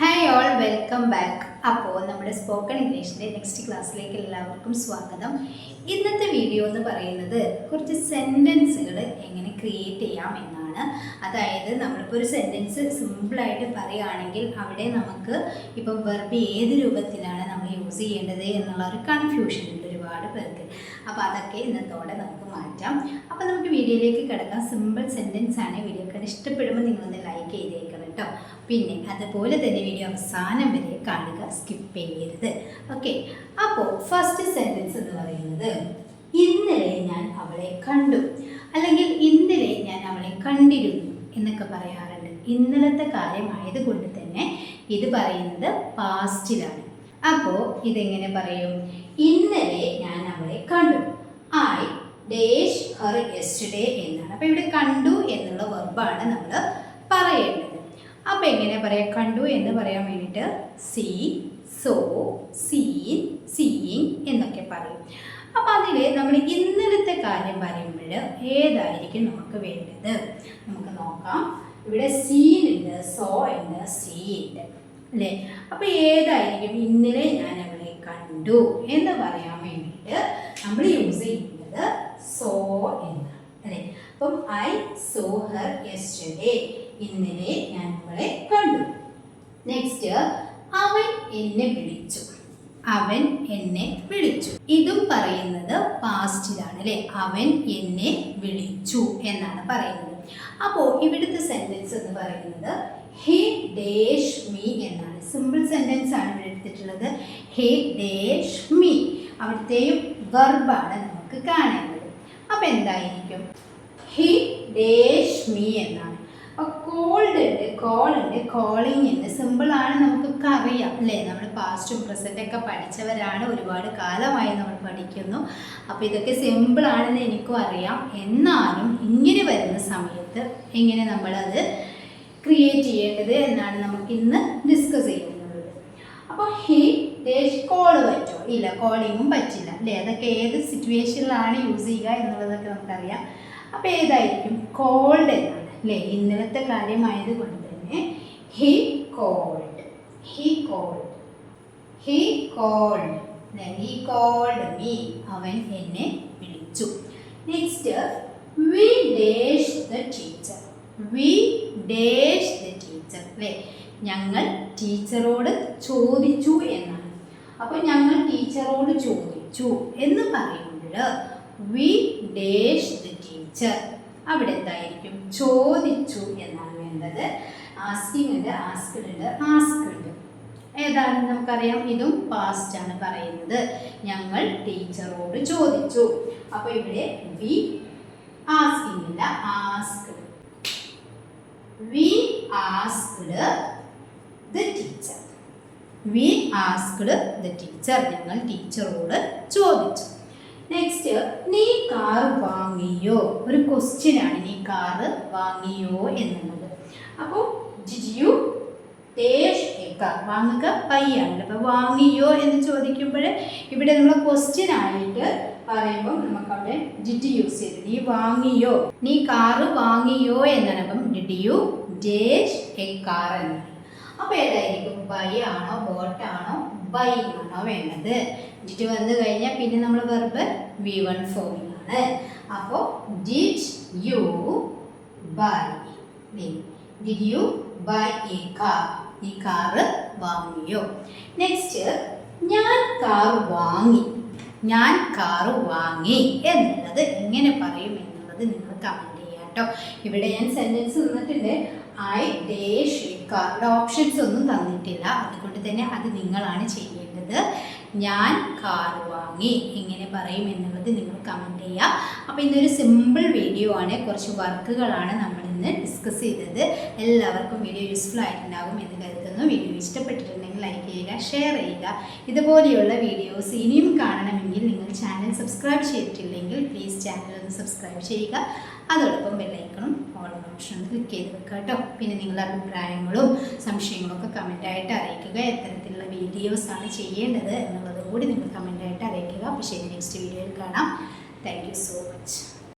Hi all welcome back അപ്പോൾ നമ്മുടെ spoken ഇംഗ്ലീഷിന്റെ next ക്ലാസ്സിലേക്ക് എല്ലാവർക്കും സ്വാഗതം. ഇന്നത്തെ വീഡിയോ എന്ന് പറയുന്നത് കുറച്ച് സെന്റൻസുകൾ എങ്ങനെ ക്രിയേറ്റ് ചെയ്യാം എന്നാണ്. അതായത് നമ്മളിപ്പോൾ ഒരു സെന്റൻസ് സിമ്പിളായിട്ട് പറയുകയാണെങ്കിൽ അവിടെ നമുക്ക് ഇപ്പം വെർബ് ഏത് രൂപത്തിലാണ് നമ്മൾ യൂസ് ചെയ്യേണ്ടത് എന്നുള്ള ഒരു കൺഫ്യൂഷൻ ഉണ്ട്. ഒരുപാട് പേർക്ക്. അപ്പോൾ അതൊക്കെ ഇന്നത്തോടെ നമുക്ക് മാറ്റാം. അപ്പോൾ നമുക്ക് വീഡിയോയിലേക്ക് കിടക്കാം. സിമ്പിൾ സെന്റൻസ് ആണ് വീഡിയോ കണ്ട് ഇഷ്ടപ്പെടുമ്പോൾ നിങ്ങളൊന്ന് ലൈക്ക് ചെയ്തേക്കണം കേട്ടോ. പിന്നെ അതുപോലെ തന്നെ വീഡിയോ അവസാനം വരെ കാണുക. സ്കിപ്പ് ചെയ്യരുത്. ഓക്കെ അപ്പോൾ ഫസ്റ്റ് സെന്റൻസ് എന്ന് പറയുന്നത് ഇന്നലെ ഞാൻ അവളെ കണ്ടു. അല്ലെങ്കിൽ ഇന്നലെ ഞാൻ അവളെ കണ്ടിരുന്നു എന്നൊക്കെ പറയാറുണ്ട്. ഇന്നലത്തെ കാര്യമായത് കൊണ്ട് തന്നെ ഇത് പറയുന്നത് പാസ്റ്റിലാണ് അപ്പോൾ ഇതെങ്ങനെ പറയും? ഇന്നലെ ഞാൻ അവളെ കണ്ടു. ഐ ഡേഷ് ഹർ യെസ്റ്റർഡേ എന്നാണ്. അപ്പോൾ ഇവിടെ കണ്ടു എന്നുള്ള വെർബാണ് നമ്മൾ പറയേണ്ടത്. അപ്പോൾ എങ്ങനെ പറയാം? കണ്ടു എന്ന് പറയാൻ വേണ്ടിയിട്ട് സീ സോ സീൻ സീയിങ് എന്നൊക്കെ പറയും. അപ്പോൾ അതിൽ നമ്മൾ ഇന്നലത്തെ കാര്യം പറയുമ്പോൾ ഏതായിരിക്കും നമുക്ക് വേണ്ടത്? നമുക്ക് നോക്കാം. ഇവിടെ സീൻ ഉണ്ട് സോ ഉണ്ട് സീ ഉണ്ട്. അല്ലേ? അപ്പോൾ ഏതായിരിക്കും? ഇന്നലെ ഞാൻ കണ്ടു എന്ന് പറയാൻ വേണ്ടിയിട്ട് നമ്മൾ യൂസ് ചെയ്യുന്നത് സോ എന്ന് അല്ലേ? അപ്പം ഐ സോ ഹർ യെസ്റ്റർഡേ ഇന്നലെ ഞാൻ അവളെ കണ്ടു. നെക്സ്റ്റ് അവൻ എന്നെ വിളിച്ചു. അവൻ എന്നെ വിളിച്ചു. ഇതും പറയുന്നത് പാസ്റ്റിലാണ് അല്ലേ? അവൻ എന്നെ വിളിച്ചു എന്നാണ് പറയുന്നത്. അപ്പോൾ ഇവിടുത്തെ സെന്റൻസ് എന്ന് പറയുന്നത് ഹേ ഡേഷ് മീ എന്നാണ്. സിമ്പിൾ സെന്റൻസ് ആണ് ഇവിടെ എടുത്തിട്ടുള്ളത്. ഹേ ഡേഷ് മീ അവിടുത്തെയും വെർബാണ് നമുക്ക് കാണേണ്ടത്. അപ്പോൾ എന്തായിരിക്കും? ഹി ഡേഷ് മീ എന്നാണ്. അപ്പോൾ കോൾഡ് ഉണ്ട് കോൾ ഉണ്ട്. കോളിംഗ് ഉണ്ട് സിമ്പിളാണ് നമുക്കൊക്കെ അറിയാം അല്ലേ? നമ്മൾ പാസ്റ്റും പ്രസന്റും ഒക്കെ പഠിച്ചവരാണ് ഒരുപാട് കാലമായി നമ്മൾ പഠിക്കുന്നു. അപ്പോൾ ഇതൊക്കെ സിമ്പിൾ സിമ്പിളാണെന്ന് എനിക്കും അറിയാം. എന്നാലും ഇങ്ങനെ വരുന്ന സമയത്ത് എങ്ങനെ നമ്മളത് ക്രിയേറ്റ് ചെയ്യേണ്ടത് എന്നാണ് നമുക്ക് ഇന്ന് ഡിസ്കസ് ചെയ്യുന്നത്. അപ്പോൾ ഹി ഡേഷ് കോൾ പറ്റുമോ ഇല്ല കോളിങ്ങും പറ്റില്ല അല്ലേ? അതൊക്കെ ഏത് സിറ്റുവേഷനിലാണ് യൂസ് ചെയ്യുക എന്നുള്ളതൊക്കെ നമുക്കറിയാം. അപ്പോൾ ഏതായിരിക്കും? കോൾഡ് എന്നാണ്. അല്ലേ? ഇന്നലത്തെ കാര്യമായത് കൊണ്ട് തന്നെ he called he called he called he called me അവൻ എന്നെ വിളിച്ചു. Next we dash the teacher we dash the teacher അല്ലേ? ഞങ്ങൾ ടീച്ചറോട് ചോദിച്ചു എന്നാണ്. അപ്പോൾ ഞങ്ങൾ ടീച്ചറോട് ചോദിച്ചു എന്ന് പറയുമ്പോൾ വി ഡേഷ് ദ ടീച്ചർ അവിടെ എന്തായിരിക്കും? ചോദിച്ചു എന്നാണ് വേണ്ടത്. ആസ്കിങ് ഉണ്ട് ആസ്ക്ഡ് ഏതാണ് നമുക്കറിയാം? ഇതും പാസ്റ്റ് ആണ് പറയുന്നത്. ഞങ്ങൾ ടീച്ചറോട് ചോദിച്ചു. അപ്പോൾ ഇവിടെ വി ആസ്കിങ് ഇല്ല asked we asked the teacher. We asked the teacher. ഞങ്ങൾ ടീച്ചറോട് ചോദിച്ചു. നെക്സ്റ്റ് നീ കാർ വാങ്ങിയോ? ഒരു ക്വസ്റ്റ്യൻ ആണ് നീ കാർ വാങ്ങിയോ എന്നുള്ളത്. അപ്പോൾ ജിജിയു തേഷ് വാങ്ങുക പയ്യാണല്ലോ അപ്പോൾ വാങ്ങിയോ എന്ന് ചോദിക്കുമ്പോൾ ഇവിടെ നമ്മൾ ക്വസ്റ്റ്യൻ ആയിട്ട് പറയുമ്പോൾ നമുക്ക് അവിടെ ഡിഡ് യൂസ് ചെയ്ത്. നീ വാങ്ങിയോ? നീ കാറ് വാങ്ങിയോ എന്നാണ് അപ്പം ഡിഡിയു ഡേഷ് എ കാർ എന്നാണ് അപ്പോൾ ഏതായിരിക്കും? ബൈ ആണോ ബോട്ട് ആണോ ബൈ ആണോ വേണ്ടത്? ഡിറ്റ് വന്നു കഴിഞ്ഞാൽ പിന്നെ നമ്മൾ വെർബ് വി വൺ ഫോമിംഗ് ആണ് അപ്പോൾ did you buy did you buy a car ഈ കാറ് വാങ്ങിയോ? നെക്സ്റ്റ് ഞാൻ കാർ വാങ്ങി. ഞാൻ കാർ വാങ്ങി എന്നുള്ളത് എങ്ങനെ പറയും എന്നുള്ളത് നിങ്ങൾ കമന്റ് ചെയ്യാം കേട്ടോ ഇവിടെ ഞാൻ സെന്റൻസ് തന്നിട്ടുണ്ട് ഐ ഡേഷ് കാറുടെ ഓപ്ഷൻസ് ഒന്നും തന്നിട്ടില്ല. അതുകൊണ്ട് തന്നെ അത് നിങ്ങളാണ് ചെയ്യേണ്ടത്. ഞാൻ കാർ വാങ്ങി. എങ്ങനെ പറയും എന്നുള്ളത് നിങ്ങൾ കമന്റ് ചെയ്യുക. അപ്പോൾ ഇന്നൊരു സിമ്പിൾ വീഡിയോ ആണ്. കുറച്ച് വർക്കുകളാണ് നമ്മൾ ഇന്ന് ഡിസ്കസ് ചെയ്തത് എല്ലാവർക്കും വീഡിയോ യൂസ്ഫുൾ ആയിട്ടുണ്ടാകും എന്ന് കരുതുന്നു. വീഡിയോ ഇഷ്ടപ്പെട്ടിട്ടുണ്ടെങ്കിൽ ലൈക്ക് ചെയ്യുക ഷെയർ ചെയ്യുക. ഇതുപോലെയുള്ള വീഡിയോസ് ഇനിയും കാണണമെങ്കിൽ നിങ്ങൾ ചാനൽ സബ്സ്ക്രൈബ് ചെയ്തിട്ടില്ലെങ്കിൽ പ്ലീസ് ചാനൽ ഒന്ന് സബ്സ്ക്രൈബ് ചെയ്യുക. അതോടൊപ്പം ബെല്ലൈക്കണം ഓൾ ഓപ്ഷൻ ക്ലിക്ക് ചെയ്ത് വെക്കുക കേട്ടോ. പിന്നെ നിങ്ങളുടെ അഭിപ്രായങ്ങളും സംശയങ്ങളും ഒക്കെ കമന്റായിട്ട് അറിയിക്കുക. എത്തരത്തിലുള്ള വീഡിയോസാണ് ചെയ്യേണ്ടത് എന്നുള്ളത് കൂടി നിങ്ങൾ കമന്റായിട്ട് അറിയിക്കുക. അപ്പോൾ ശരി നെക്സ്റ്റ് വീഡിയോയിൽ കാണാം. Thank so much